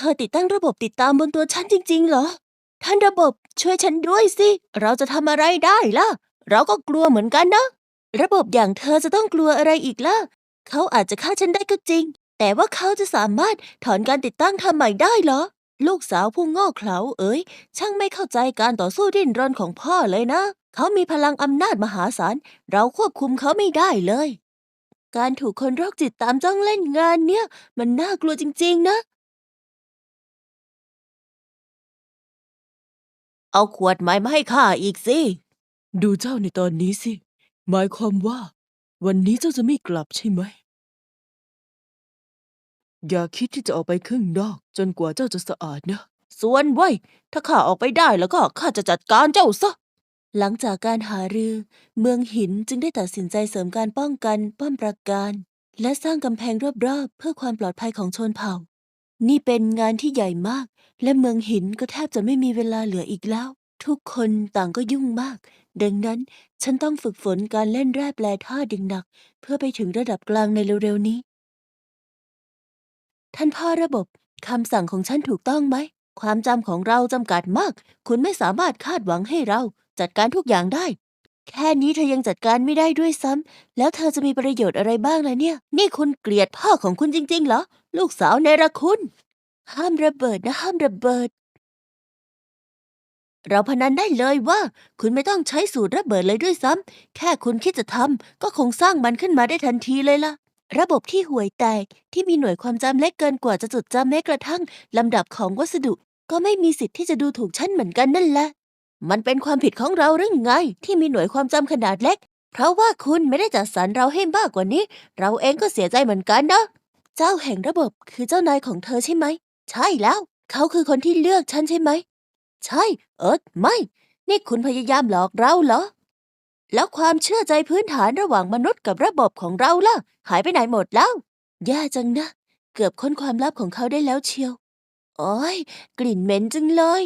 เธอติดตั้งระบบติดตามบนตัวฉันจริง ๆ เหรอ ท่านระบบช่วยฉันด้วยสิ เราจะทำอะไรได้ล่ะ เราก็กลัวเหมือนกันนะ ระบบอย่างเธอจะต้องกลัวอะไรอีกล่ะ เขาอาจจะฆ่าฉันได้ก็จริง แต่ว่าเขาจะสามารถถอนการติดตั้งทำใหม่ได้เหรอ ลูกสาวผู้โง่เขลาเอ๋ย ช่างไม่เข้าใจการต่อสู้ดิ้นรนของพ่อเลยนะ เขามีพลังอำนาจมหาศาล เราควบคุมเขาไม่ได้เลย การถูกคนโรคจิตตามจ้องเล่นงานเนี่ย มันน่ากลัวจริง ๆ นะ เอาขวดใหม่มาให้ข้าอีกสิ ดูเจ้าในตอนนี้สิ หมายความว่า วันนี้เจ้าจะไม่กลับใช่ไหม อย่าคิดที่จะออกไปข้างนอก จนกว่าเจ้าจะสะอาดนะ ส่วนไว้ยถ้าข้าออกไปได้แล้วก็ข้าจะจัดการเจ้าซะ หลังจากการหารือ เมืองหินจึงได้ตัดสินใจเสริมการป้องกันป้อมปราการ และสร้างกำแพงรอบๆ เพื่อความปลอดภัยของชนเผ่า นี่เป็นงานที่ใหญ่มาก และเมืองหินก็แทบจะไม่มีเวลาเหลืออีกแล้ว ทุกคนต่างก็ยุ่งมาก ดังนั้นฉันต้องฝึกฝนการเล่นแร่แปลธาตุอย่างหนัก เพื่อไปถึงระดับกลางในเร็วๆนี้ ท่านพ่อระบบคำสั่งของฉันถูกต้องไหม ความจำของเราจำกัดมาก คุณไม่สามารถคาดหวังให้เราจัดการทุกอย่างได้ แค่นี้เธอยังจัดการไม่ได้ด้วยซ้ำ แล้วเธอจะมีประโยชน์อะไรบ้างล่ะเนี่ย นี่คุณเกลียดพ่อของคุณจริง ๆ เหรอ ลูกสาวเนรคุณ ห้ามระเบิดนะ ห้ามระเบิด เราพนันได้เลยว่า คุณไม่ต้องใช้สูตรระเบิดเลยด้วยซ้ำ แค่คุณคิดจะทำก็คงสร้างมันขึ้นมาได้ทันทีเลยล่ะ ระบบที่ห่วยแตกที่มีหน่วยความจำเล็กเกินกว่าจะจดจำแม้กระทั่งลำดับของวัสดุ ก็ไม่มีสิทธิ์ที่จะดูถูกฉันเหมือนกันนั่นแหละ มันเป็นความผิดของเราหรือไง ที่มีหน่วยความจำขนาดเล็ก เพราะว่าคุณไม่ได้จัดสรรเราให้มากกว่านี้ เราเองก็เสียใจเหมือนกันนะ เจ้าแห่งระบบคือเจ้านายของเธอใช่ไหม ใช่แล้ว เขาคือคนที่เลือกฉันใช่ไหม ใช่ เอิร์ธไม่ นี่คุณพยายามหลอกเราเหรอ แล้วความเชื่อใจพื้นฐานระหว่างมนุษย์กับระบบของเราล่ะ หายไปไหนหมดแล้ว แย่จังนะ เกือบค้นความลับของเขาได้แล้วเชียว โอ้ยกลิ่นเหม็นจังเลย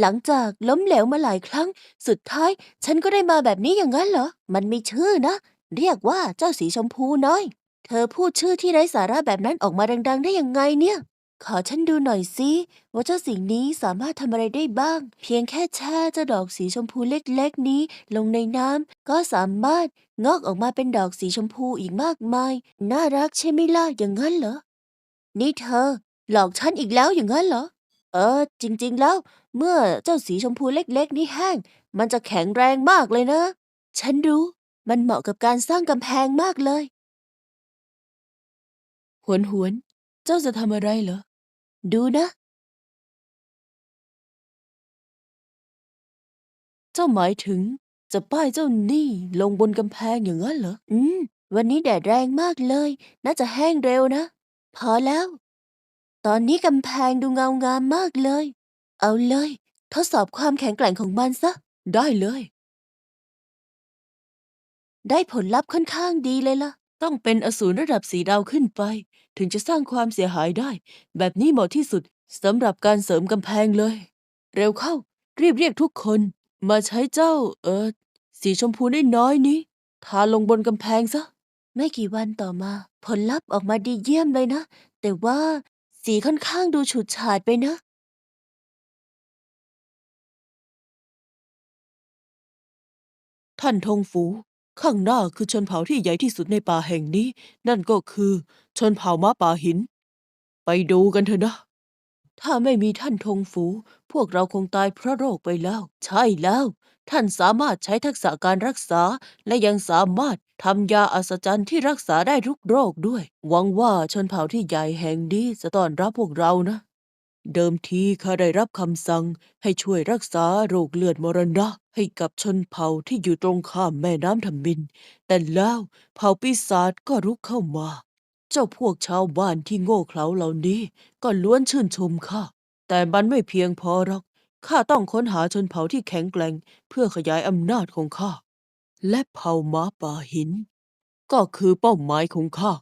หลังจากล้มเหลวมาหลายครั้ง สุดท้าย ฉันก็ได้มาแบบนี้อย่างนั้นเหรอ มันมีชื่อนะ เรียกว่าเจ้าสีชมพูน้อย เธอพูดชื่อที่ไร้สาระแบบนั้นออกมาดัง ๆ ได้ยังไงเนี่ย ขอฉันดูหน่อยสิว่าเจ้าสิ่งนี้สามารถทำอะไรได้บ้าง เพียงแค่แช่เจ้าดอกสีชมพูเล็กๆนี้ ลงในน้ำก็สามารถงอกออกมาเป็นดอกสีชมพูอีกมากมาย น่ารักใช่ไหมล่ะอย่างนั้นเหรอ นี่เธอ หลอกฉันอีกแล้วอย่างนั้นเหรอ เออ จริงๆแล้ว เมื่อเจ้าสีชมพูเล็กๆ นี่แห้ง มันจะแข็งแรงมากเลยนะ ฉันรู้ มันเหมาะกับการสร้างกำแพงมากเลย หวนหวน เจ้าจะทำอะไรเหรอ ดูนะ เจ้าหมายถึง จะป้ายเจ้านี่ลงบนกำแพงอย่างนั้นเหรอ อืม วันนี้แดดแรงมากเลย น่าจะแห้งเร็วนะ พอแล้ว ตอนนี้กำแพงดูเงางามมากเลย เอาเลย ทดสอบความแข็งแกร่งของมันซะ ได้เลย ได้ผลลัพธ์ค่อนข้างดีเลยล่ะ ต้องเป็นอสูรระดับสีดาวขึ้นไป ถึงจะสร้างความเสียหายได้ แบบนี้เหมาะที่สุดสำหรับการเสริมกำแพงเลย เร็วเข้า รีบเรียกทุกคน มาใช้เจ้า เออสีชมพูน้อยๆนี้ทาลงบนกำแพงซะ ไม่กี่วันต่อมา ผลลัพธ์ออกมาดีเยี่ยมเลยนะ แต่ว่า สีค่อนข้างดูฉูดฉาดไปนะท่านทงฟูข้างหน้าคือชนเผ่าที่ใหญ่ที่สุดในป่าแห่งนี้ นั่นก็คือ ชนเผ่าม้าป่าหิน ไปดูกันเถอะนะ ถ้าไม่มีท่านทงฟู พวกเราคงตายเพราะโรคไปแล้ว ใช่แล้ว ท่านสามารถใช้ทักษะการรักษา และยังสามารถทำยาอัศจรรย์ที่รักษาได้ทุกโรคด้วย หวังว่าชนเผ่าที่ใหญ่แห่งนี้จะต้อนรับพวกเรานะ เดิมทีข้าได้รับคำสั่งให้ช่วยรักษาโรคเลือดมรณะ ให้กับชนเผ่าที่อยู่ตรงข้ามแม่น้ำธรรมิน แต่แล้วเผ่าปีศาจก็รุกเข้ามา เจ้าพวกชาวบ้านที่โง่เขลาเหล่านี้ ก็ล้วนชื่นชมข้าแต่มันไม่เพียงพอหรอก ข้าต้องค้นหาชนเผ่าที่แข็งแกร่งเพื่อขยายอำนาจของข้า และเผ่าม้าป่าหิน ก็คือเป้าหมายของข้า